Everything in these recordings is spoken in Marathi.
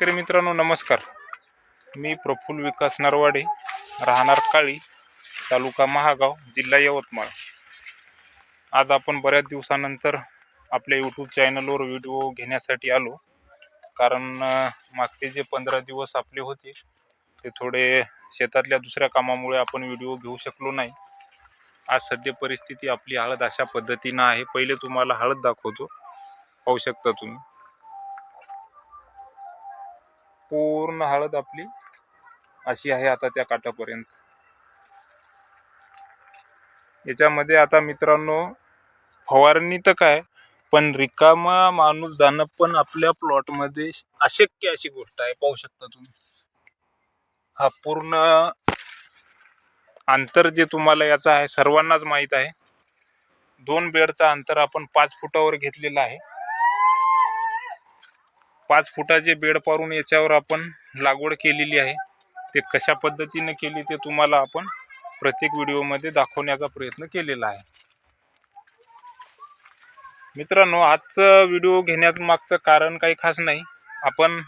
शेतकरी मित्रांनो नमस्कार. मी प्रफुल्ल विकास नरवाडे राहणार काळी तालुका महागाव जिल्हा यवतमाळ. आज आपण बऱ्याच दिवसानंतर आपल्या यूट्यूब चॅनलवर व्हिडिओ घेण्यासाठी आलो. कारण मागचे जे पंधरा दिवस आपले होते ते थोडे शेतातल्या दुसऱ्या कामामुळे आपण व्हिडिओ घेऊ शकलो नाही. आज सध्या परिस्थिती आपली हळद अशा पद्धतीनं आहे. पहिले तुम्हाला हळद दाखवतो. पाहू शकता तुम्ही. पूर्ण हळद आपली अशी आहे आता त्या काठापर्यंत. याच्यामध्ये आता मित्रांनो फवारणी तर काय पण रिकामा माणूस जाणं पण आपल्या प्लॉटमध्ये अशक्य अशी गोष्ट आहे पाहू शकता तुम्ही. हा पूर्ण अंतर जे तुम्हाला याचा आहे सर्वांनाच माहीत आहे. दोन बेडचा अंतर आपण पाच फुटावर घेतलेलं आहे. पाच फुटाचे बेड पारून याच्यावर आपण लागवड केलेली आहे ते कशा पद्धतीने केली ते तुम्हाला आपण प्रत्येक व्हिडिओमध्ये दाखवण्याचा प्रयत्न केलेला आहे. मित्रांनो आजचं व्हिडिओ घेण्यात मागचं कारण काही खास नाही. आपण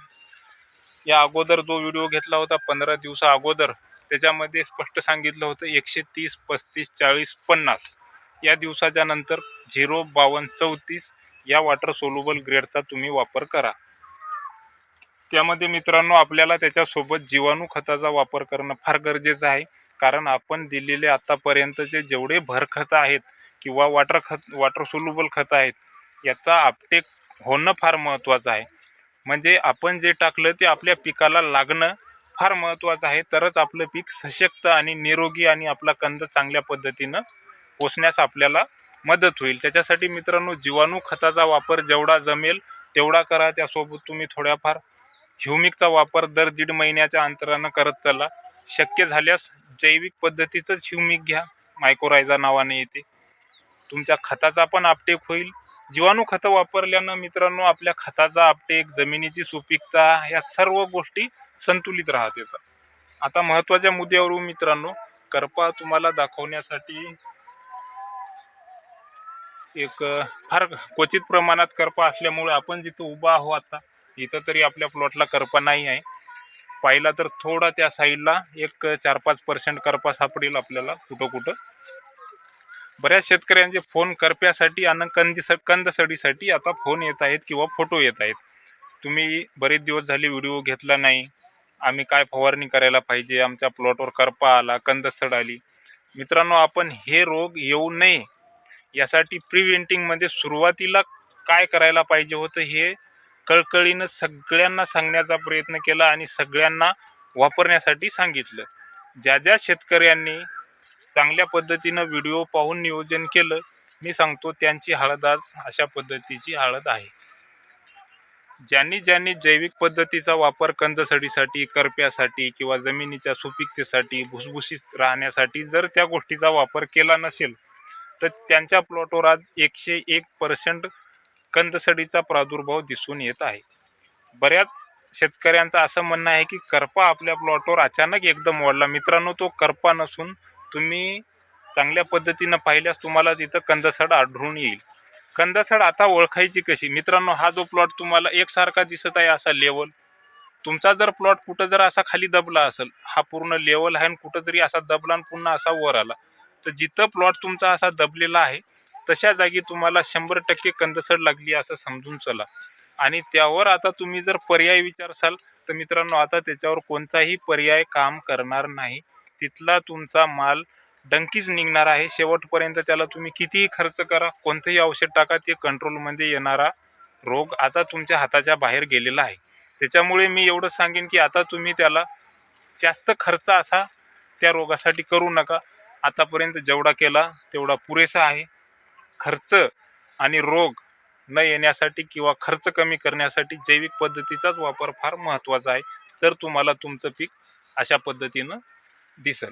या अगोदर जो व्हिडिओ घेतला होता पंधरा दिवसा अगोदर त्याच्यामध्ये स्पष्ट सांगितलं होतं एकशे तीस पस्तीस चाळीस पन्नास. या दिवसाच्या नंतर झिरो बावन्न चौतीस या वॉटर सोल्युबल ग्रेडचा तुम्ही वापर करा. त्यामध्ये मित्रांनो आपल्याला त्याच्यासोबत जीवाणू खताचा वापर करणं फार गरजेचं आहे. कारण आपण दिलेले आतापर्यंतचे जेवढे भर खतं आहेत किंवा वॉटर खत वॉटर सोल्युबल खतं आहेत याचा आपटेक होणं फार महत्त्वाचं आहे. म्हणजे आपण जे टाकलं ते आपल्या पिकाला लागणं फार महत्त्वाचं आहे. तरच आपलं पीक सशक्त आणि निरोगी आणि आपला कंद चांगल्या पद्धतीनं पोचण्यास आपल्याला मदत होईल. त्याच्यासाठी मित्रांनो जीवाणू खताचा वापर जेवढा जमेल तेवढा करा. त्यासोबत तुम्ही थोड्याफार ह्युमिकचा वापर दर दीड महिन्याच्या अंतरानं करत चला. शक्य झाल्यास जैविक पद्धतीचंच ह्युमिक घ्या. मायक्रोरायझा नावाने येते. तुमच्या खताचा पण आपटेक होईल. जीवाणू खतं वापरल्यानं मित्रांनो आपल्या खताचा आपटेक जमिनीची सुपीकता या सर्व गोष्टी संतुलित राहत येतात. आता महत्त्वाच्या मुद्द्यावर मित्रांनो करपा तुम्हाला दाखवण्यासाठी एक फार क्वचित प्रमाणात करपा असल्यामुळे आपण जिथं उभा आहो आता इथं तरी आपल्या प्लॉटला करपा नाही आहे. पाहिला तर थोडा त्या साईडला एक चार पाच पर्सेंट करपा सापडेल आपल्याला कुठं कुठं. बऱ्याच शेतकऱ्यांचे फोन करप्यासाठी आणि कंदी कंदसडीसाठी आता फोन येत आहेत किंवा फोटो येत आहेत. तुम्ही बरेच दिवस झाले व्हिडिओ घेतला नाही. आम्ही काय फवारणी करायला पाहिजे? आमच्या प्लॉटवर करपा आला कंदसड आली. मित्रांनो आपण हे रोग येऊ नये. यासाठी प्रिव्हेंटिंगमध्ये सुरुवातीला काय करायला पाहिजे होतं हे कळकळीनं सगळ्यांना सांगण्याचा प्रयत्न केला आणि सगळ्यांना वापरण्यासाठी सांगितलं. ज्या ज्या शेतकऱ्यांनी चांगल्या पद्धतीनं व्हिडिओ पाहून नियोजन केलं मी सांगतो त्यांची हळद आज अशा पद्धतीची हळद आहे. ज्यांनी ज्यांनी जैविक पद्धतीचा वापर कंदसडीसाठी करप्यासाठी किंवा जमिनीच्या सुपीकतेसाठी भुसभुशीत राहण्यासाठी जर त्या गोष्टीचा वापर केला नसेल तर त्यांच्या प्लॉटवर आज एकशे एक पर्सेंट कंदसडीचा प्रादुर्भाव दिसून येत आहे. बऱ्याच शेतकऱ्यांचं असं म्हणणं आहे की करपा आपल्या प्लॉटवर अचानक एकदम वाढला. मित्रांनो तो करपा नसून तुम्ही चांगल्या पद्धतीनं पाहिल्यास तुम्हाला तिथं कंदसड आढळून येईल. कंदसड आता ओळखायची कशी? मित्रांनो हा जो प्लॉट तुम्हाला एकसारखा दिसत आहे असा लेवल तुमचा जर प्लॉट कुठं जर असा खाली दबला असेल हा पूर्ण लेवल आहे आणि कुठंतरी असा दबला आणि पुन्हा असा वर आला तर जिथं प्लॉट तुमचा असा दबलेला आहे तशा जागी तुम्हाला शंभर टक्के कंदसड लागली असं समजून चला. आणि त्यावर आता तुम्ही जर पर्याय विचारसाल तर मित्रांनो आता त्याच्यावर कोणताही पर्याय काम करणार नाही. तिथला तुमचा माल डंकीच निघणार आहे. शेवटपर्यंत त्याला तुम्ही कितीही खर्च करा कोणतंही औषध टाका ते कंट्रोलमध्ये येणारा रोग आता तुमच्या हाताच्या बाहेर गेलेला आहे. त्याच्यामुळे मी एवढं सांगेन की आता तुम्ही त्याला जास्त खर्च असा त्या रोगासाठी करू नका. आतापर्यंत जेवढा केला तेवढा पुरेसा आहे. खर्च आणि रोग न येण्यासाठी किंवा खर्च कमी करण्यासाठी जैविक पद्धतीचाच वापर फार महत्त्वाचा आहे. तर तुम्हाला तुमचं पीक अशा पद्धतीनं दिसेल.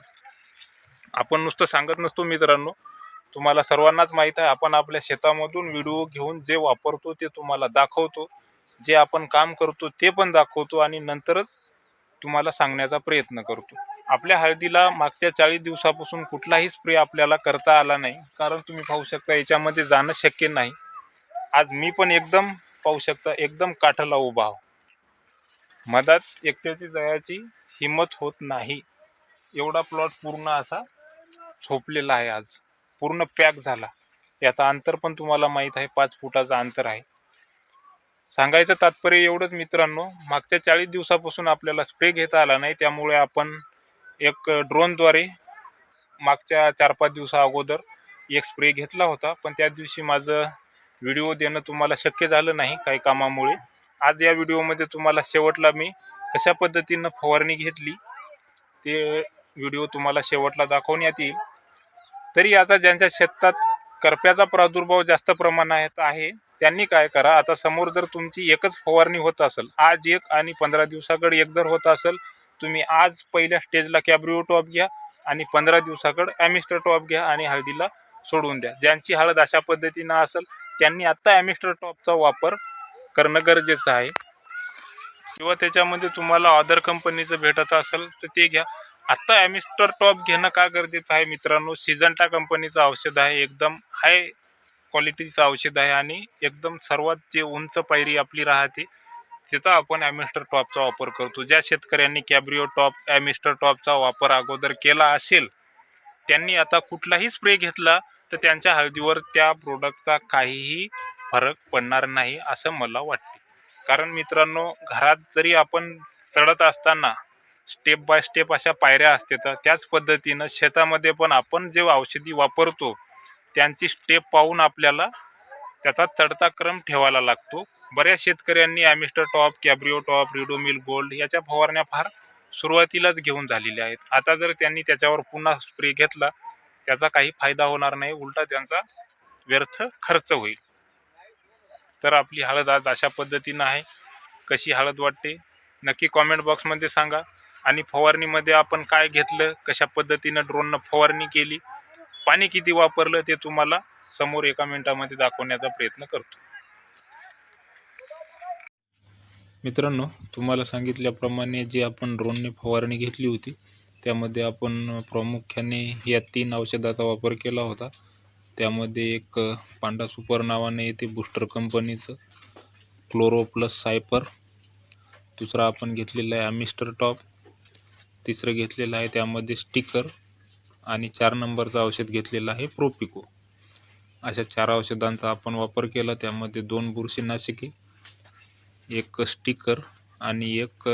आपण नुसतं सांगत नसतो मित्रांनो. तुम्हाला सर्वांनाच माहीत आहे आपण आपल्या शेतामधून व्हिडिओ घेऊन जे वापरतो ते तुम्हाला दाखवतो. जे आपण काम करतो ते पण दाखवतो आणि नंतरच तुम्हाला सांगण्याचा प्रयत्न करतो. आपल्या हळदीला मागच्या चाळीस दिवसापासून कुठलाही स्प्रे आपल्याला करता आला नाही. कारण तुम्ही पाहू शकता याच्यामध्ये जाणं शक्य नाही. आज मी पण एकदम पाहू शकता एकदम काठाला उभा आहो. मधात एकट्याची जयाची हिंमत होत नाही. एवढा प्लॉट पूर्ण असा झोपलेला आहे आज. पूर्ण पॅक झाला. याचा अंतर पण तुम्हाला माहीत आहे पाच फुटाचं अंतर आहे. सांगायचं तात्पर्य एवढंच मित्रांनो मागच्या चाळीस दिवसापासून आपल्याला स्प्रे घेता आला नाही त्यामुळे आपण एक ड्रोनद्वारे मागच्या चार पाच दिवसा अगोदर एक स्प्रे घेतला होता पण त्या दिवशी माझं व्हिडिओ देणं तुम्हाला शक्य झालं नाही काही कामामुळे. आज या व्हिडिओमध्ये तुम्हाला शेवटला मी कशा पद्धतीनं फवारणी घेतली ते व्हिडिओ तुम्हाला शेवटला दाखवण्यात येईल तरी आता ज्यांच्या शेतात करप्याचा प्रादुर्भाव जास्त प्रमाणात आहे त्यांनी काय करा आता समोर जर तुमची एकच फवारणी होत असेल आज एक आणि पंधरा दिवसाकडे एक जर होत असेल तुम्ही आज पहिल्या स्टेजला कॅब्रिओ टॉप घ्या आणि पंधरा दिवसाकडे ॲमिस्टर टॉप घ्या आणि हळदीला सोडून द्या. ज्यांची हळद अशा पद्धतीनं असेल त्यांनी आत्ता ॲमिस्टर टॉपचा वापर करणं गरजेचं आहे. किंवा त्याच्यामध्ये तुम्हाला अदर कंपनीचं भेटत असेल तर ते घ्या. आत्ता ॲमिस्टर टॉप घेणं का गरजेचं आहे मित्रांनो? सिजंटा कंपनीचं औषध आहे एकदम हाय क्वालिटीचं औषध आहे आणि एकदम सर्वात जे उंच पायरी आपली राहते तिथं आपण ॲमिस्टर टॉपचा वापर करतो. ज्या शेतकऱ्यांनी कॅब्रिओ टॉप ॲमिस्टर टॉपचा वापर अगोदर केला असेल त्यांनी आता कुठलाही स्प्रे घेतला तर त्यांच्या हळदीवर त्या प्रोडक्टचा काहीही फरक पडणार नाही असं मला वाटते. कारण मित्रांनो घरात जरी आपण चढत असताना स्टेप बाय स्टेप अशा पायऱ्या असतात त्याच पद्धतीनं शेतामध्ये पण आपण जे औषधी वापरतो त्यांची स्टेप पाहून आपल्याला त्याचा चढता क्रम ठेवायला लागतो. बऱ्याच शेतकऱ्यांनी Amistar Top Cabrio Top Ridomil Gold याच्या फवारण्या फार सुरुवातीलाच घेऊन झालेल्या आहेत. आता जर त्यांनी त्याच्यावर पुन्हा स्प्रे घेतला त्याचा काही फायदा होणार नाही उलटा त्यांचा व्यर्थ खर्च होईल. तर आपली हळद आज अशा पद्धतीनं आहे. कशी हळद वाटते नक्की कॉमेंट बॉक्समध्ये सांगा. आणि फवारणीमध्ये आपण काय घेतलं कशा पद्धतीनं ड्रोननं फवारणी केली पाणी किती वापरलं ते तुम्हाला समोर एका मिनिटामध्ये दाखवण्याचा प्रयत्न करतो. मित्रांनो तुम्हाला सांगितल्याप्रमाणे जी आपण ड्रोनने फवारणी घेतली होती त्यामध्ये आपण प्रामुख्याने या तीन औषधाचा वापर केला होता. त्यामध्ये एक पांडा सुपर नावाने येते बूस्टर कंपनीचं क्लोरो प्लस सायपर दुसरा आपण घेतलेला आहे ॲमिस्टर टॉप तिसरं घेतलेलं आहे त्यामध्ये स्टिकर आणि चार नंबरचं औषध घेतलेलं आहे प्रोपिको अशा चार औषधांचा आपण वापर केला. त्यामध्ये दोन बुरशीनाशके एक स्टिकर आणि एक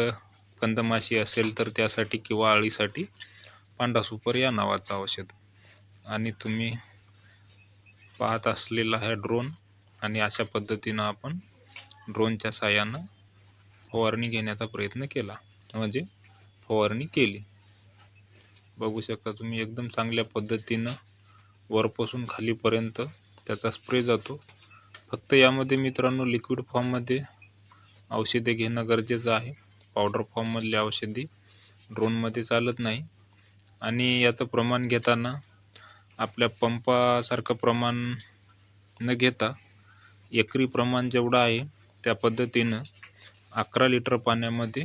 कंदमाशी असेल तर त्यासाठी किंवा अळीसाठी पांढरा सुपर या नावाचं औषध. आणि तुम्ही पाहत असलेला हा ड्रोन आणि अशा पद्धतीनं आपण ड्रोनच्या साह्यानं फवारणी घेण्याचा प्रयत्न केला. म्हणजे फवारणी केली. बघू शकता तुम्ही एकदम चांगल्या पद्धतीनं वरपासून खालीपर्यंत त्याचा स्प्रे जातो. फक्त यामध्ये मित्रांनो लिक्विड फॉर्ममध्ये औषधे घेणं गरजेचं आहे. पावडर फॉर्ममधली औषधी ड्रोनमध्ये चालत नाही. आणि याचं प्रमाण घेताना आपल्या पंपासारखं प्रमाण न घेता एकरी प्रमाण जेवढं आहे त्या पद्धतीनं अकरा लिटर पाण्यामध्ये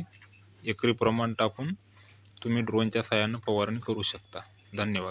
एकरी प्रमाण टाकून तुम्ही ड्रोनच्या साह्यानं फवारणी करू शकता. धन्यवाद.